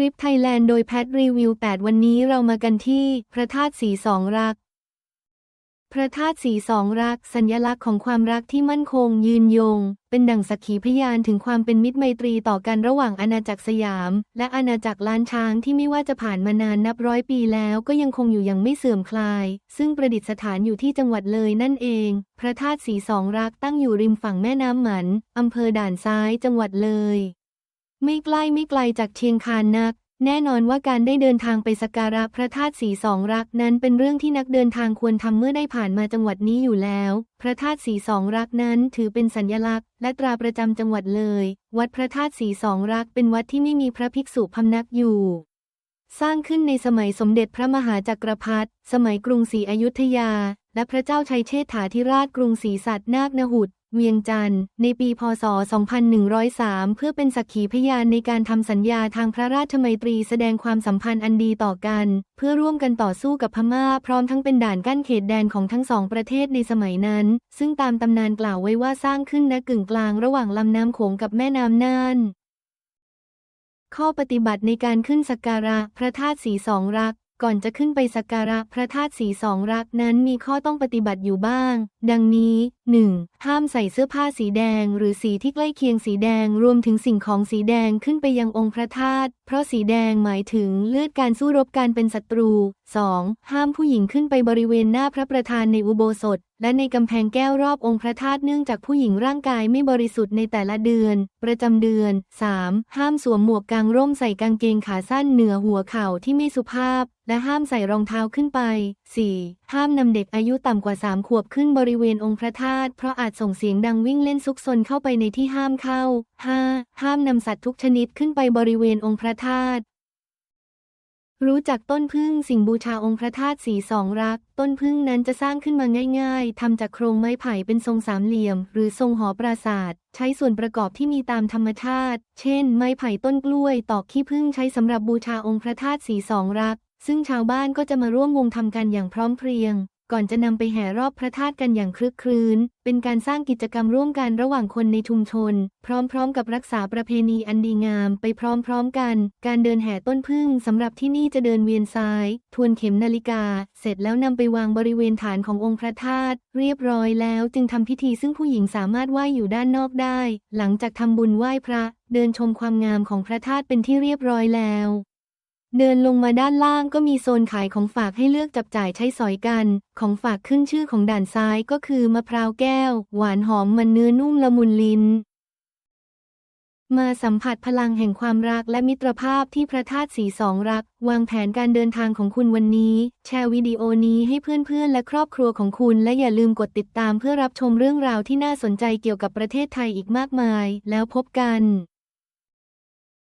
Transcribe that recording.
ริปไทยแลนด์โดยแพทรีวิว 8 วันนี้เรามากันที่ พระธาตุสีสองรัก พระธาตุสีสองรัก สัญลักษณ์ของความรักที่มั่นคง ยืนยง เป็นดั่งสักขีพยานถึงความเป็นมิตรไมตรีต่อกันระหว่างอาณาจักรสยาม และอาณาจักรล้านช้างที่ไม่ว่าจะผ่านมานานนับร้อยปีแล้วก็ยังคงอยู่อย่างไม่เสื่อมคลาย ซึ่งประดิษฐานอยู่ที่จังหวัดเลยนั่นเอง พระธาตุสีสองรักตั้งอยู่ริมฝั่งแม่น้ำหมันอำเภอด่านซ้ายจังหวัดเลย ไม่ใกล้ไม่ไกลจากเชียงคานนัก แน่นอนว่าการได้เดินทางไปสักการะพระธาตุสีสองรักนั้นเป็นเรื่องที่นักเดินทางควรทำเมื่อได้ผ่านมาจังหวัดนี้อยู่แล้ว พระธาตุสีสองรักนั้นถือเป็นสัญลักษณ์และตราประจำจังหวัดเลย วัดพระธาตุสีสองรักเป็นวัดที่ไม่มีพระภิกษุพำนักอยู่สร้างขึ้นในสมัยสมเด็จพระมหาจักรพรรดิสมัยกรุงศรีอยุธยา และพระเจ้าชัยเชษฐาธิราชกรุงศรีสัตนาคนหุด เวียงจันทร์ในปีพศ 2103 เพื่อเป็นสักขีพยานในการทำสัญญาทางพระราชมัยตรีแสดงความสัมพันธ์อันดีต่อกัน เพื่อร่วมกันต่อสู้กับพม่า พร้อมทั้งเป็นด่านกั้นเขตแดนของทั้งสองประเทศในสมัยนั้น ซึ่งตามตำนานกล่าวไว้ว่าสร้างขึ้นณกึ่งกลางระหว่างลำน้ำโขงกับแม่น้ำน่านข้อปฏิบัติในการขึ้นสักการะพระธาตุสีสองรัก ก่อนจะขึ้นไปสักการะพระธาตุสีสองรักนั้นมีข้อต้องปฏิบัติอยู่บ้าง ดังนี้ 1. ห้ามใส่เสื้อผ้าสีแดง หรือสีที่ใกล้เคียงสีแดงรวมถึงสิ่งของสีแดงขึ้นไปยังองค์พระธาตุ เพราะสีแดงหมายถึงเลือดการสู้รบการเป็นศัตรู 2. ห้ามผู้หญิงขึ้นไปบริเวณหน้าพระประธานในอุโบสถ และในกำแพงแก้วรอบองค์พระธาตุเนื่องจากผู้หญิงร่างกายไม่บริสุทธิ์ในแต่ละเดือน ประจำเดือน 3. ห้ามสวมหมวกกางร่มใส่กางเกงขาสั้นเหนือหัวเข่าที่ไม่สุภาพ และห้ามใส่รองเท้าขึ้นไป 4. ห้ามนำเด็กอายุต่ำกว่า 3 ขวบขึ้นบริเวณองค์พระธาตุเพราะอาจส่งเสียงดังวิ่งเล่นซุกซนเข้าไปในที่ห้ามเข้า 5. ห้ามนำสัตว์ทุกชนิดขึ้นไปบริเวณองค์พระธาตุรู้จักต้นพึ่งสิ่งบูชาองค์พระธาตุสีสองรัก ต้นพึ่งนั้นจะสร้างขึ้นมาง่ายๆทำจากโครงไม้ไผ่เป็นทรงสามเหลี่ยม หรือทรงหอปราศาสตร์ใช้ส่วนประกอบที่มีตามธรรมชาติ เช่น ไม้ไผ่ต้นกล้วย ตอกขี้ผึ้งใช้สำหรับบูชาองค์พระธาตุสีสองรัก ซึ่งชาวบ้านก็จะมาร่วมวงทำกันอย่างพร้อมเพรียง ก่อนจะนำไปแห่รอบพระธาตุกันอย่างคลึกครื้น เป็นการสร้างกิจกรรมร่วมกันระหว่างคนในชุมชน พร้อมๆ กับรักษาประเพณีอันดีงามไปพร้อมๆกัน การเดินแห่ต้นพึ่งสำหรับที่นี่จะเดินเวียนซ้าย ทวนเข็มนาฬิกา เสร็จแล้วนำไปวางบริเวณฐานขององค์พระธาตุเรียบร้อยแล้วจึงทำพิธีซึ่งผู้หญิงสามารถไหว้อยู่ด้านนอกได้ หลังจากทำบุญไหว้พระ เดินชมความงามของพระธาตุเป็นที่เรียบร้อยแล้ว เดินลงมาด้านล่างก็มีโซนขายของฝากให้เลือกจับจ่ายใช้สอยกัน ของฝากขึ้นชื่อของด่านซ้ายก็คือมะพร้าวแก้ว หวานหอมมันเนื้อนุ่มละมุนลิ้น มาสัมผัสพลังแห่งความรักและมิตรภาพที่พระธาตุสีสองรัก วางแผนการเดินทางของคุณวันนี้ แชร์วิดีโอนี้ให้เพื่อนๆ และครอบครัวของคุณ และอย่าลืมกดติดตามเพื่อรับชมเรื่องราวที่น่าสนใจเกี่ยวกับประเทศไทยอีกมากมาย แล้วพบกัน